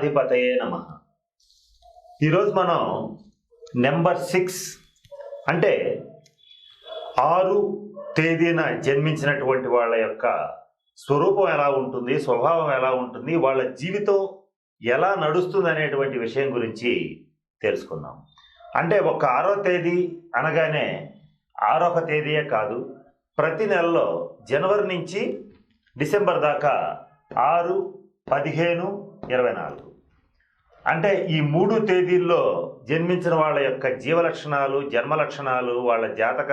గణాధిపతయే నమ. ఈరోజు మనం నెంబర్ సిక్స్ అంటే ఆరు తేదీన జన్మించినటువంటి వాళ్ళ యొక్క స్వరూపం ఎలా ఉంటుంది స్వభావం ఎలా ఉంటుంది వాళ్ళ జీవితం ఎలా నడుస్తుంది అనేటువంటి విషయం గురించి తెలుసుకుందాం. అంటే ఒక ఆరో తేదీ అనగానే ఆరొక తేదీయే కాదు ప్రతి నెలలో జనవరి నుంచి డిసెంబర్ దాకా ఆరు పదిహేను ఇరవై నాలుగు. అంటే ఈ మూడు తేదీల్లో జన్మించిన వాళ్ళ యొక్క జీవ లక్షణాలు జన్మ లక్షణాలు వాళ్ళ జాతక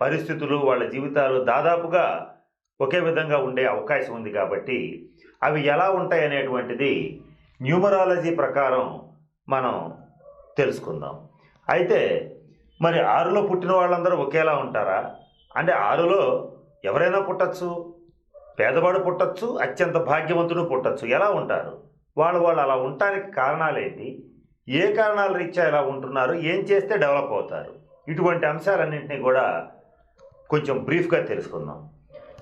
పరిస్థితులు వాళ్ళ జీవితాలు దాదాపుగా ఒకే విధంగా ఉండే అవకాశం ఉంది కాబట్టి అవి ఎలా ఉంటాయి అనేటువంటిది న్యూమరాలజీ ప్రకారం మనం తెలుసుకుందాం. అయితే మరి ఆరులో పుట్టిన వాళ్ళందరూ ఒకేలా ఉంటారా? అంటే ఆరులో ఎవరైనా పుట్టచ్చు పేదవాడు పుట్టచ్చు అత్యంత భాగ్యవంతుడు పుట్టచ్చు ఎలా ఉంటారు? వాళ్ళు వాళ్ళు అలా ఉండటానికి కారణాలేంటి? ఏ కారణాల రీత్యా ఇలా ఉంటున్నారు? ఏం చేస్తే డెవలప్ అవుతారు? ఇటువంటి అంశాలన్నింటినీ కూడా కొంచెం బ్రీఫ్గా తెలుసుకుందాం.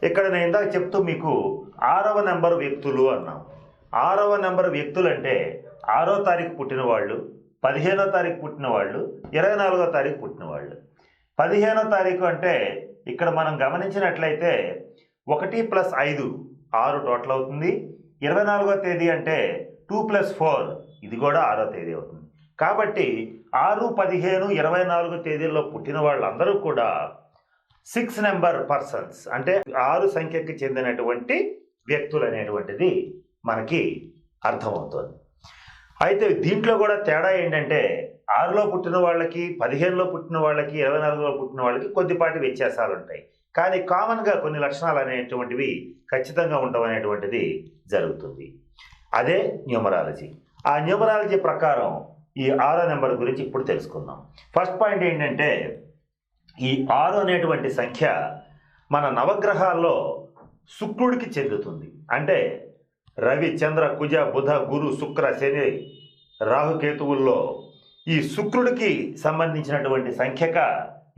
ఇక్కడ నేను ఇందాక చెప్తూ మీకు ఆరవ నెంబర్ వ్యక్తులు అన్నాం. ఆరవ నెంబర్ వ్యక్తులు అంటే ఆరో తారీఖు పుట్టిన వాళ్ళు పదిహేనో తారీఖు పుట్టిన వాళ్ళు ఇరవై నాలుగో తారీఖు పుట్టిన వాళ్ళు. పదిహేనో తారీఖు అంటే ఇక్కడ మనం గమనించినట్లయితే ఒకటి ప్లస్ ఐదు ఆరు టోటల్ అవుతుంది. ఇరవై నాలుగో తేదీ అంటే టూ ప్లస్ ఫోర్ ఇది కూడా ఆరో తేదీ అవుతుంది. కాబట్టి ఆరు పదిహేను ఇరవై నాలుగు తేదీల్లో పుట్టిన వాళ్ళందరూ కూడా సిక్స్ నెంబర్ పర్సన్స్ అంటే ఆరు సంఖ్యకి చెందినటువంటి వ్యక్తులు అనేటువంటిది మనకి అర్థమవుతుంది. అయితే దీంట్లో కూడా తేడా ఏంటంటే ఆరులో పుట్టిన వాళ్ళకి పదిహేనులో పుట్టిన వాళ్ళకి ఇరవై నాలుగులో పుట్టిన వాళ్ళకి కొద్దిపాటి వ్యత్యాసాలు ఉంటాయి కానీ కామన్గా కొన్ని లక్షణాలు అనేటువంటివి ఖచ్చితంగా ఉండడం అనేటువంటిది జరుగుతుంది. అదే న్యూమరాలజీ. ఆ న్యూమరాలజీ ప్రకారం ఈ ఆరో నెంబర్ గురించి ఇప్పుడు తెలుసుకుందాం. ఫస్ట్ పాయింట్ ఏంటంటే ఈ ఆరు అనేటువంటి సంఖ్య మన నవగ్రహాల్లో శుక్రుడికి చెందుతుంది. అంటే రవి చంద్ర కుజ బుధ గురు శుక్ర శని రాహుకేతువుల్లో ఈ శుక్రుడికి సంబంధించినటువంటి సంఖ్యక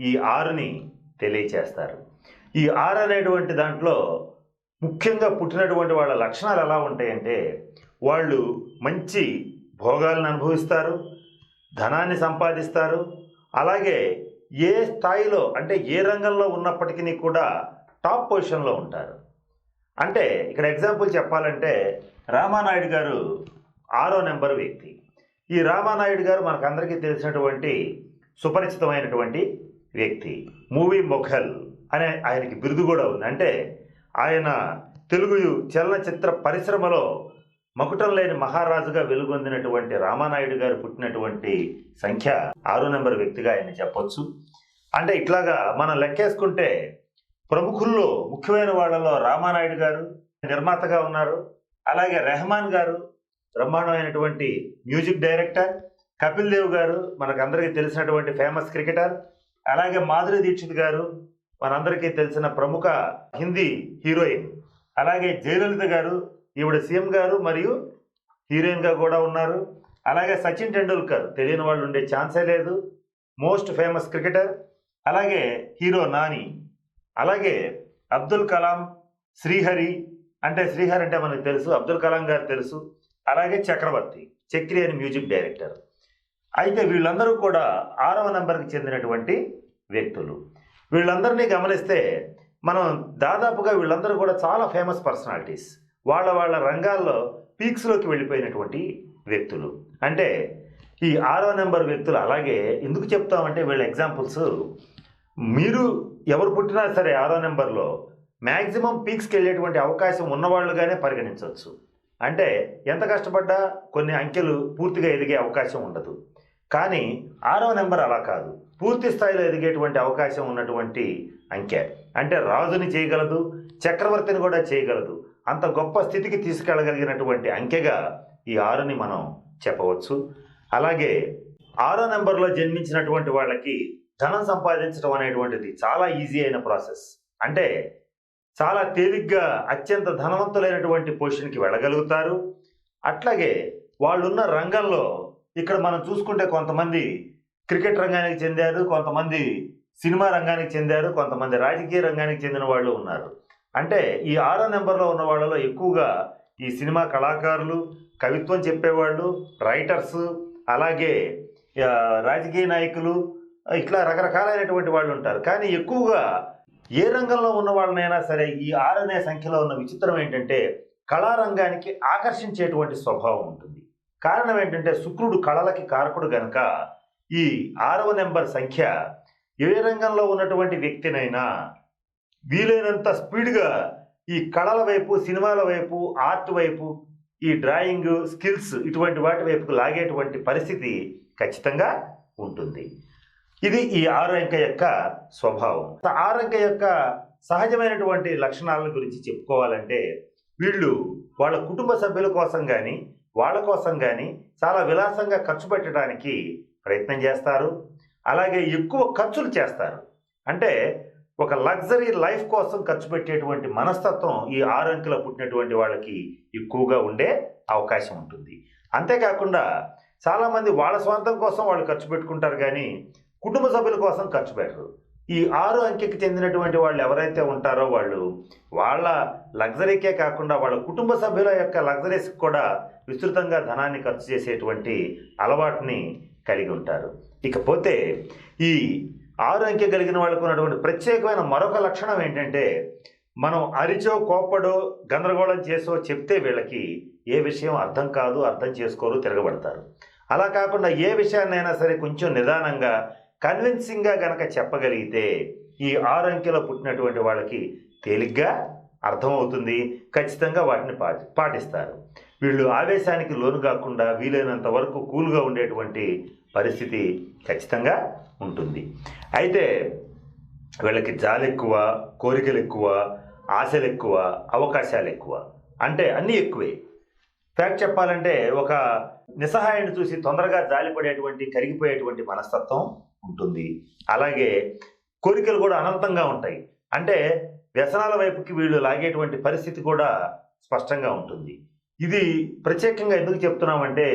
ఈ ఆరుని తెలియచేస్తారు. ఈ ఆర్ అనేటువంటి దాంట్లో ముఖ్యంగా పుట్టినటువంటి వాళ్ళ లక్షణాలు ఎలా ఉంటాయంటే వాళ్ళు మంచి భోగాలను అనుభవిస్తారు ధనాన్ని సంపాదిస్తారు అలాగే ఏ స్థాయిలో అంటే ఏ రంగంలో ఉన్నప్పటికీ కూడా టాప్ పొజిషన్లో ఉంటారు. అంటే ఇక్కడ ఎగ్జాంపుల్ చెప్పాలంటే రామానాయుడు గారు ఆరో నెంబర్ వ్యక్తి. ఈ రామానాయుడు గారు మనకందరికీ తెలిసినటువంటి సుపరిచితమైనటువంటి వ్యక్తి. Movie mogul. అనే ఆయనకి బిరుదు కూడా ఉంది. అంటే ఆయన తెలుగు చలనచిత్ర పరిశ్రమలో మకుటం లేని మహారాజుగా వెలుగొందినటువంటి రామానాయుడు గారు పుట్టినటువంటి సంఖ్య ఆరో నెంబర్ వ్యక్తిగా ఆయన చెప్పొచ్చు. అంటే ఇట్లాగా మనం లెక్కేసుకుంటే ప్రముఖుల్లో ముఖ్యమైన వాళ్ళలో రామానాయుడు గారు నిర్మాతగా ఉన్నారు. అలాగే రెహమాన్ గారు బ్రహ్మాండమైనటువంటి మ్యూజిక్ డైరెక్టర్. కపిల్ దేవ్ గారు మనకు అందరికీ తెలిసినటువంటి ఫేమస్ క్రికెటర్. అలాగే మాధురి దీక్షిత్ గారు మనందరికీ తెలిసిన ప్రముఖ హిందీ హీరోయిన్. అలాగే జయలలిత గారు ఈవిడ సీఎం గారు మరియు హీరోయిన్గా కూడా ఉన్నారు. అలాగే సచిన్ టెండూల్కర్ తెలియని వాళ్ళు ఉండే ఛాన్సే లేదు. Most famous cricketer. అలాగే హీరో నాని. అలాగే అబ్దుల్ కలాం శ్రీహరి. అంటే శ్రీహరి అంటే మనకు తెలుసు అబ్దుల్ కలాం గారు తెలుసు. అలాగే చక్రవర్తి చక్రి అని మ్యూజిక్ డైరెక్టర్. అయితే వీళ్ళందరూ కూడా ఆరవ నెంబర్కి చెందినటువంటి వ్యక్తులు. వీళ్ళందరినీ గమనిస్తే మనం దాదాపుగా వీళ్ళందరూ కూడా చాలా ఫేమస్ పర్సనాలిటీస్ వాళ్ళ వాళ్ళ రంగాల్లో పీక్స్లోకి వెళ్ళిపోయినటువంటి వ్యక్తులు. అంటే ఈ ఆరో నెంబర్ వ్యక్తులు అలాగే ఎందుకు చెప్తామంటే వీళ్ళ ఎగ్జాంపుల్స్ మీరు ఎవరు పుట్టినా సరే ఆరో నెంబర్లో మ్యాక్సిమం పీక్స్కి వెళ్ళేటువంటి అవకాశం ఉన్నవాళ్ళుగానే పరిగణించవచ్చు. అంటే ఎంత కష్టపడ్డా కొన్ని అంకెలు పూర్తిగా ఎదిగే అవకాశం ఉండదు. కానీ ఆరవ నెంబర్ అలా కాదు. పూర్తి స్థాయిలో ఎదిగేటువంటి అవకాశం ఉన్నటువంటి అంకె. అంటే రాజుని చేయగలదు చక్రవర్తిని కూడా చేయగలదు. అంత గొప్ప స్థితికి తీసుకెళ్ళగలిగినటువంటి అంకెగా ఈ ఆరుని మనం చెప్పవచ్చు. అలాగే ఆరో నెంబర్లో జన్మించినటువంటి వాళ్ళకి ధనం సంపాదించడం అనేటువంటిది చాలా ఈజీ అయిన ప్రాసెస్. అంటే చాలా తేలిగ్గా అత్యంత ధనవంతులైనటువంటి పొజిషన్కి వెళ్ళగలుగుతారు. అట్లాగే వాళ్ళున్న రంగంలో ఇక్కడ మనం చూసుకుంటే కొంతమంది క్రికెట్ రంగానికి చెందారు కొంతమంది సినిమా రంగానికి చెందారు కొంతమంది రాజకీయ రంగానికి చెందిన వాళ్ళు ఉన్నారు. అంటే ఈ ఆరో నెంబర్లో ఉన్న వాళ్ళలో ఎక్కువగా ఈ సినిమా కళాకారులు కవిత్వం చెప్పేవాళ్ళు రైటర్స్ అలాగే రాజకీయ నాయకులు ఇట్లా రకరకాలైనటువంటి వాళ్ళు ఉంటారు. కానీ ఎక్కువగా ఏ రంగంలో ఉన్న వాళ్ళనైనా సరే ఈ ఆరు అనే సంఖ్యలో ఉన్న విచిత్రం ఏంటంటే కళారంగానికి ఆకర్షించేటువంటి స్వభావం ఉంటుంది. కారణం ఏంటంటే శుక్రుడు కళలకి కారకుడు గనక ఈ ఆరవ నెంబర్ సంఖ్య ఏ రంగంలో ఉన్నటువంటి వ్యక్తినైనా వీలైనంత స్పీడ్గా ఈ కళల వైపు సినిమాల వైపు ఆర్ట్ వైపు ఈ డ్రాయింగ్ స్కిల్స్ ఇటువంటి వాటి వైపుకు లాగేటువంటి పరిస్థితి ఖచ్చితంగా ఉంటుంది. ఇది ఈ ఆరు అంక యొక్క స్వభావం. ఆరు అంక యొక్క సహజమైనటువంటి లక్షణాల గురించి చెప్పుకోవాలంటే వీళ్ళు వాళ్ళ కుటుంబ సభ్యుల కోసం కానీ వాళ్ళ కోసం కానీ చాలా విలాసంగా ఖర్చు పెట్టడానికి ప్రయత్నం చేస్తారు. అలాగే ఎక్కువ ఖర్చులు చేస్తారు. అంటే ఒక లగ్జరీ లైఫ్ కోసం ఖర్చు పెట్టేటువంటి మనస్తత్వం ఈ ఆరు అంకెలో పుట్టినటువంటి వాళ్ళకి ఎక్కువగా ఉండే అవకాశం ఉంటుంది. అంతేకాకుండా చాలామంది వాళ్ళ స్వార్థం కోసం వాళ్ళు ఖర్చు పెట్టుకుంటారు కానీ కుటుంబ సభ్యుల కోసం ఖర్చు పెట్టరు. ఈ ఆరు అంకెకి చెందినటువంటి వాళ్ళు ఎవరైతే ఉంటారో వాళ్ళు వాళ్ళ లగ్జరీకే కాకుండా వాళ్ళ కుటుంబ సభ్యుల యొక్క లగ్జరీస్ కూడా విస్తృతంగా ధనాన్ని ఖర్చు చేసేటువంటి అలవాటుని కలిగి ఉంటారు. ఇకపోతే ఈ ఆరు అంకె కలిగిన వాళ్ళకు ఉన్నటువంటి ప్రత్యేకమైన మరొక లక్షణం ఏంటంటే మనం అరిచో కోప్పడో గందరగోళం చేసో చెప్తే వీళ్ళకి ఏ విషయం అర్థం కాదు అర్థం చేసుకోరు తిరగబడతారు. అలా కాకుండా ఏ విషయాన్నైనా సరే కొంచెం నిదానంగా కన్విన్సింగ్గా గనక చెప్పగలిగితే ఈ ఆరు అంకెలో పుట్టినటువంటి వాళ్ళకి తేలిగ్గా అర్థమవుతుంది. ఖచ్చితంగా వాటిని పాటి పాటిస్తారు. వీళ్ళు ఆవేశానికి లోను కాకుండా వీలైనంత వరకు కూల్గా ఉండేటువంటి పరిస్థితి ఖచ్చితంగా ఉంటుంది. అయితే వీళ్ళకి జాలి ఎక్కువ కోరికలు ఎక్కువ ఆశలు ఎక్కువ అవకాశాలు ఎక్కువ అంటే అన్నీ ఎక్కువే. ఫ్యాక్ట్ చెప్పాలంటే ఒక నిస్సహాయాన్ని చూసి తొందరగా జాలిపడేటువంటి కరిగిపోయేటువంటి మనస్తత్వం ఉంటుంది. అలాగే కోరికలు కూడా అనంతంగా ఉంటాయి. అంటే వ్యసనాల వైపుకి వీళ్ళు లాగేటువంటి పరిస్థితి కూడా స్పష్టంగా ఉంటుంది. ఇది ప్రత్యేకంగా ఎందుకు చెప్తున్నామంటే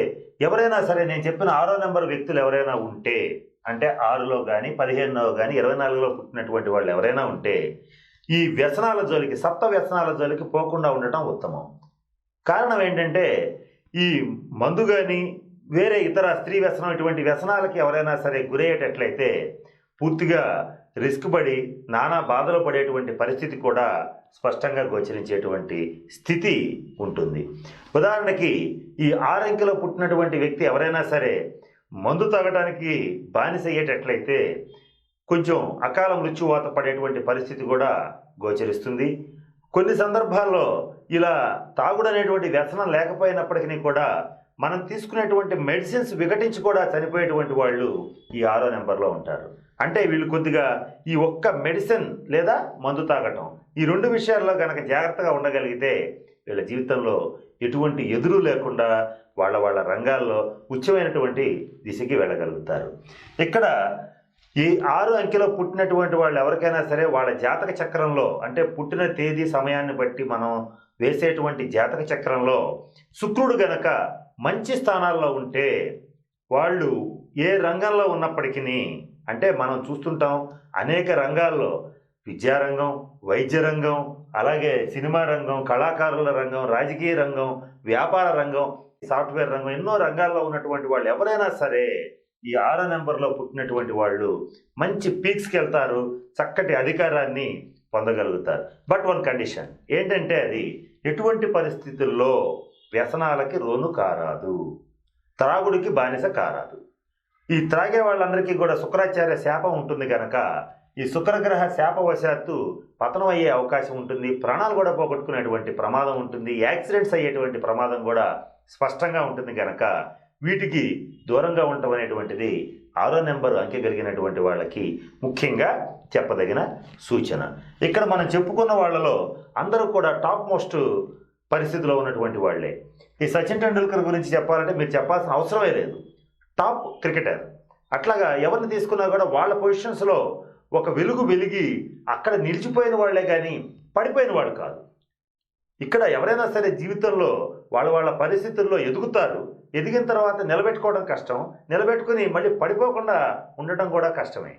ఎవరైనా సరే నేను చెప్పిన ఆరో నెంబర్ వ్యక్తులు ఎవరైనా ఉంటే అంటే ఆరులో కానీ పదిహేనులో కానీ ఇరవై నాలుగులో పుట్టినటువంటి వాళ్ళు ఎవరైనా ఉంటే ఈ వ్యసనాల జోలికి సప్త వ్యసనాల జోలికి పోకుండా ఉండటం ఉత్తమం. కారణం ఏంటంటే ఈ మందు కానీ వేరే ఇతర స్త్రీ వ్యసనం ఇటువంటి వ్యసనాలకి ఎవరైనా సరే గురయ్యేటట్లయితే పూర్తిగా రిస్క్ పడి నానా బాధలు పడేటువంటి పరిస్థితి కూడా స్పష్టంగా గోచరించేటువంటి స్థితి ఉంటుంది. ఉదాహరణకి ఈ ఆరంకెలో పుట్టినటువంటి వ్యక్తి ఎవరైనా సరే మందు తాగడానికి బానిస అయ్యేటట్లయితే కొంచెం అకాల మృత్యువాత పడేటువంటి పరిస్థితి కూడా గోచరిస్తుంది. కొన్ని సందర్భాల్లో ఇలా తాగుడనేటువంటి వ్యసనం లేకపోయినప్పటికీ కూడా మనం తీసుకునేటువంటి మెడిసిన్స్ వికటించి కూడా చనిపోయేటువంటి వాళ్ళు ఈ ఆరో నెంబర్లో ఉంటారు. అంటే వీళ్ళు కొద్దిగా ఈ ఒక్క మెడిసిన్ లేదా మందు తాగటం ఈ రెండు విషయాల్లో కనుక జాగ్రత్తగా ఉండగలిగితే వీళ్ళ జీవితంలో ఎటువంటి ఎదురు లేకుండా వాళ్ళ వాళ్ళ రంగాల్లో ఉచ్చమైనటువంటి దిశకి వెళ్ళగలుగుతారు. ఇక్కడ ఈ ఆరు అంకెలో పుట్టినటువంటి వాళ్ళు ఎవరికైనా సరే వాళ్ళ జాతక చక్రంలో అంటే పుట్టిన తేదీ సమయాన్ని బట్టి మనం వేసేటువంటి జాతక చక్రంలో శుక్రుడు గనక మంచి స్థానాల్లో ఉంటే వాళ్ళు ఏ రంగంలో ఉన్నప్పటికీ అంటే మనం చూస్తుంటాం అనేక రంగాల్లో విద్యారంగం వైద్య రంగం అలాగే సినిమా రంగం కళాకారుల రంగం రాజకీయ రంగం వ్యాపార రంగం సాఫ్ట్వేర్ రంగం ఎన్నో రంగాల్లో ఉన్నటువంటి వాళ్ళు ఎవరైనా సరే ఈ ఆరో నెంబర్లో పుట్టినటువంటి వాళ్ళు మంచి పీక్స్కి వెళ్తారు చక్కటి అధికారాన్ని పొందగలుగుతారు. బట్ వన్ కండిషన్ ఏంటంటే అది ఎటువంటి పరిస్థితుల్లో వ్యసనాలకి రోను కారాదు. త్రాగుడికి బానిస కారాదు. ఈ త్రాగే వాళ్ళందరికీ కూడా శుక్రాచార్య శాపం ఉంటుంది కనుక ఈ శుక్రగ్రహ శాపవశాత్తు పతనం అయ్యే అవకాశం ఉంటుంది. ప్రాణాలు కూడా పోగొట్టుకునేటువంటి ప్రమాదం ఉంటుంది. యాక్సిడెంట్స్ అయ్యేటువంటి ప్రమాదం కూడా స్పష్టంగా ఉంటుంది కనుక వీటికి దూరంగా ఉండటం అనేటువంటిది ఆరో నెంబర్ అంకె కలిగినటువంటి వాళ్ళకి ముఖ్యంగా చెప్పదగిన సూచన. ఇక్కడ మనం చెప్పుకున్న వాళ్ళలో అందరూ కూడా టాప్ మోస్ట్ పరిస్థితిలో ఉన్నటువంటి వాళ్ళే. ఈ సచిన్ టెండూల్కర్ గురించి చెప్పాలంటే మీరు చెప్పాల్సిన అవసరమే లేదు. టాప్ క్రికెటర్ అట్లాగా ఎవరిని తీసుకున్నా కూడా వాళ్ళ పొజిషన్స్లో ఒక వెలుగు వెలిగి అక్కడ నిలిచిపోయిన వాళ్ళే కానీ పడిపోయిన వాళ్ళు కాదు. ఇక్కడ ఎవరైనా సరే జీవితంలో వాళ్ళ వాళ్ళ పరిస్థితుల్లో ఎదుగుతారు. ఎదిగిన తర్వాత నిలబెట్టుకోవడం కష్టం. నిలబెట్టుకుని మళ్ళీ పడిపోకుండా ఉండటం కూడా కష్టమే.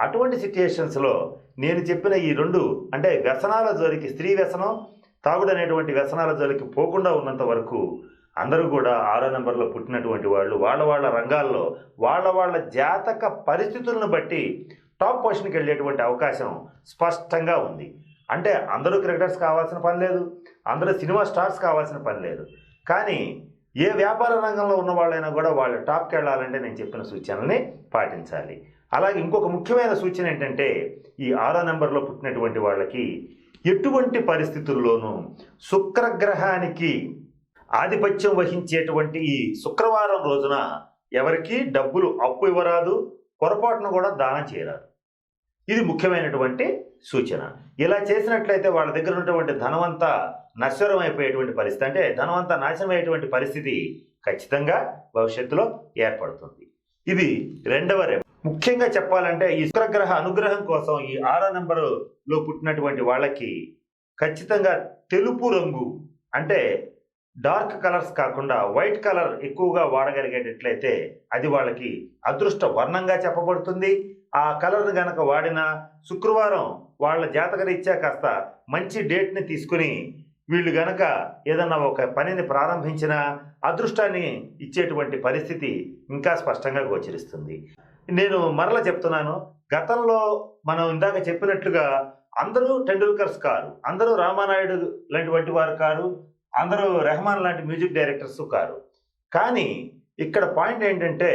అటువంటి సిచ్యుయేషన్స్లో నేను చెప్పిన ఈ రెండు అంటే వ్యసనాల జోలికి స్త్రీ వ్యసనం తాగుడనేటువంటి వ్యసనాల జోలికి పోకుండా ఉన్నంత వరకు అందరూ కూడా ఆరో నెంబర్లో పుట్టినటువంటి వాళ్ళు వాళ్ళ వాళ్ళ రంగాల్లో వాళ్ళ వాళ్ళ జాతక పరిస్థితులను బట్టి టాప్ పొజిషన్కి వెళ్ళేటువంటి అవకాశం స్పష్టంగా ఉంది. అంటే అందరూ క్రికెటర్స్ కావాల్సిన పని లేదు అందరూ సినిమా స్టార్స్ కావాల్సిన పని లేదు. కానీ ఏ వ్యాపార రంగంలో ఉన్న వాళ్ళైనా కూడా వాళ్ళు టాప్కి వెళ్ళాలంటే నేను చెప్పిన సూచనల్ని పాటించాలి. అలాగే ఇంకొక ముఖ్యమైన సూచన ఏంటంటే ఈ ఆరో నెంబర్లో పుట్టినటువంటి వాళ్ళకి ఎటువంటి పరిస్థితుల్లోనూ శుక్రగ్రహానికి ఆధిపత్యం వహించేటువంటి ఈ శుక్రవారం రోజున ఎవరికి డబ్బులు అప్పు ఇవ్వరాదు పొరపాటును కూడా దానం చేయరాదు. ఇది ముఖ్యమైనటువంటి సూచన. ఇలా చేసినట్లయితే వాళ్ళ దగ్గర ఉన్నటువంటి ధనవంతా నశ్వరం అయిపోయేటువంటి పరిస్థితి. అంటే ధనమంతా నాశనం అయ్యేటువంటి పరిస్థితి ఖచ్చితంగా భవిష్యత్తులో ఏర్పడుతుంది. ఇది రెండవ ముఖ్యంగా చెప్పాలంటే ఈ శుక్రగ్రహ అనుగ్రహం కోసం ఈ ఆరో నెంబరులో పుట్టినటువంటి వాళ్ళకి ఖచ్చితంగా తెలుపు రంగు అంటే డార్క్ కలర్స్ కాకుండా వైట్ కలర్ ఎక్కువగా వాడగలిగేటట్లయితే అది వాళ్ళకి అదృష్ట వర్ణంగా చెప్పబడుతుంది. ఆ కలర్ని గనక వాడిన శుక్రవారం వాళ్ళ జాతకరీత్యా కాస్త మంచి డేట్ని తీసుకుని వీళ్ళు గనక ఏదన్నా ఒక పనిని ప్రారంభించినా అదృష్టాన్ని ఇచ్చేటువంటి పరిస్థితి ఇంకా స్పష్టంగా గోచరిస్తుంది. నేను మరల చెప్తున్నాను. గతంలో మనం ఇందాక చెప్పినట్లుగా అందరూ టెండూల్కర్స్ కారు అందరూ రామానాయుడు లాంటి వారు కారు అందరూ రెహమాన్ లాంటి మ్యూజిక్ డైరెక్టర్స్ కారు. కానీ ఇక్కడ పాయింట్ ఏంటంటే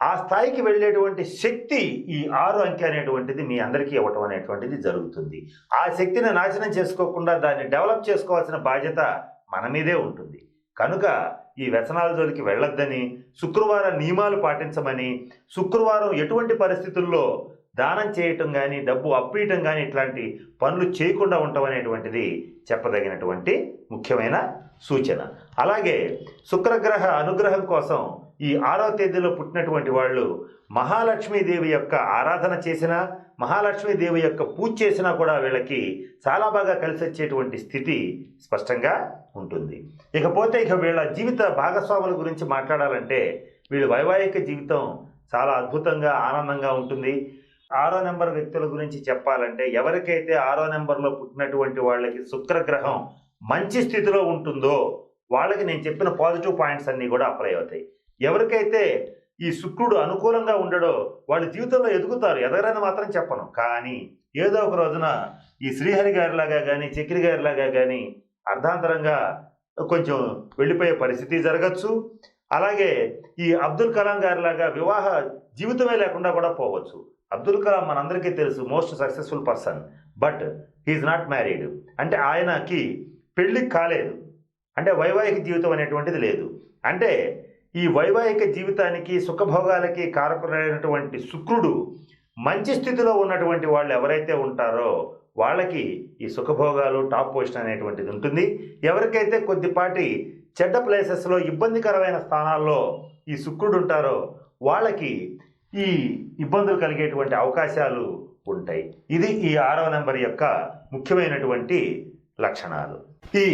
ఆ స్థాయికి వెళ్ళేటువంటి శక్తి ఈ ఆరు అంకె అనేటువంటిది మీ అందరికీ ఇవ్వటం అనేటువంటిది జరుగుతుంది. ఆ శక్తిని నాశనం చేసుకోకుండా దాన్ని డెవలప్ చేసుకోవాల్సిన బాధ్యత మన మీదే ఉంటుంది. కనుక ఈ వ్యసనాల జోలికి వెళ్ళొద్దని శుక్రవారం నియమాలు పాటించమని శుక్రవారం ఎటువంటి పరిస్థితుల్లో దానం చేయటం కానీ డబ్బు అప్పీయటం కానీ ఇట్లాంటి పనులు చేయకుండా ఉండటం అనేటువంటిది చెప్పదగినటువంటి ముఖ్యమైన సూచన. అలాగే శుక్రగ్రహ అనుగ్రహం కోసం ఈ ఆరో తేదీలో పుట్టినటువంటి వాళ్ళు మహాలక్ష్మీదేవి యొక్క ఆరాధన చేసినా మహాలక్ష్మీదేవి యొక్క పూజ చేసినా కూడా వీళ్ళకి చాలా బాగా కలిసి వచ్చేటువంటి స్థితి స్పష్టంగా ఉంటుంది. ఇకపోతే ఇక వీళ్ళ జీవిత భాగస్వాముల గురించి మాట్లాడాలంటే వీళ్ళ వైవాహిక జీవితం చాలా అద్భుతంగా ఆనందంగా ఉంటుంది. ఆరో నెంబర్ వ్యక్తుల గురించి చెప్పాలంటే ఎవరికైతే ఆరో నెంబర్లో పుట్టినటువంటి వాళ్ళకి శుక్రగ్రహం మంచి స్థితిలో ఉంటుందో వాళ్ళకి నేను చెప్పిన పాజిటివ్ పాయింట్స్ అన్నీ కూడా అప్లై అవుతాయి. ఎవరికైతే ఈ శుక్రుడు అనుకూలంగా ఉండడో వాళ్ళ జీవితంలో ఎదుగుతారు ఎదగరని మాత్రం చెప్పను. కానీ ఏదో ఒక రోజున ఈ శ్రీహరి గారిలాగా కానీ చక్రి గారిలాగా కానీ అర్ధాంతరంగా కొంచెం వెళ్ళిపోయే పరిస్థితి జరగచ్చు. అలాగే ఈ అబ్దుల్ కలాం గారిలాగా వివాహ జీవితమే లేకుండా కూడా పోవచ్చు. అబ్దుల్ కలాం మనందరికీ తెలుసు most successful person but he is not married అంటే ఆయనకి పెళ్ళి కాలేదు. అంటే వైవాహిక జీవితం అనేటువంటిది లేదు. అంటే ఈ వైవాహిక జీవితానికి సుఖభోగాలకి కారకులైనటువంటి శుక్రుడు మంచి స్థితిలో ఉన్నటువంటి వాళ్ళు ఎవరైతే ఉంటారో వాళ్ళకి ఈ సుఖభోగాలు టాప్ పొజిషన్ అనేటువంటిది ఉంటుంది. ఎవరికైతే కొద్దిపాటి చెడ్డ ప్లేసెస్లో ఇబ్బందికరమైన స్థానాల్లో ఈ శుక్రుడు ఉంటారో వాళ్ళకి ఈ ఇబ్బందులు కలిగేటువంటి అవకాశాలు ఉంటాయి. ఇది ఈ ఆరవ నెంబర్ యొక్క ముఖ్యమైనటువంటి లక్షణాలు. ఈ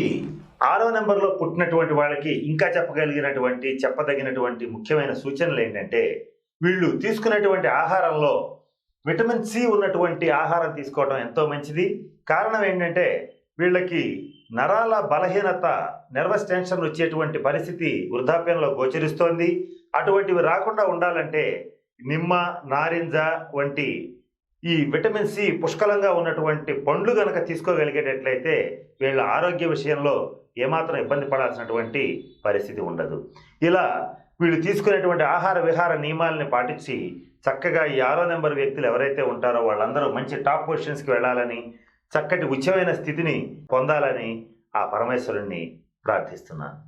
ఆరో నెంబర్లో పుట్టినటువంటి వాళ్ళకి ఇంకా చెప్పగలిగినటువంటి చెప్పదగినటువంటి ముఖ్యమైన సూచనలు ఏంటంటే వీళ్ళు తీసుకునేటువంటి ఆహారంలో విటమిన్ సి ఉన్నటువంటి ఆహారం తీసుకోవడం ఎంతో మంచిది. కారణం ఏంటంటే వీళ్ళకి నరాల బలహీనత నర్వస్ టెన్షన్ వచ్చేటువంటి పరిస్థితి వృద్ధాప్యంలో గోచరిస్తోంది. అటువంటివి రాకుండా ఉండాలంటే నిమ్మ నారింజ వంటి ఈ విటమిన్ సి పుష్కలంగా ఉన్నటువంటి పండ్లు గనక తీసుకోగలిగేటట్లయితే వీళ్ళ ఆరోగ్య విషయంలో ఏమాత్రం ఇబ్బంది పడాల్సినటువంటి పరిస్థితి ఉండదు. ఇలా వీళ్ళు తీసుకునేటువంటి ఆహార విహార నియమాలని పాటించి చక్కగా ఈ ఆరో నెంబర్ వ్యక్తులు ఎవరైతే ఉంటారో వాళ్ళందరూ మంచి టాప్ పొజిషన్స్కి వెళ్ళాలని చక్కటి ఉచ్చమైన స్థితిని పొందాలని ఆ పరమేశ్వరుణ్ణి ప్రార్థిస్తున్నాను.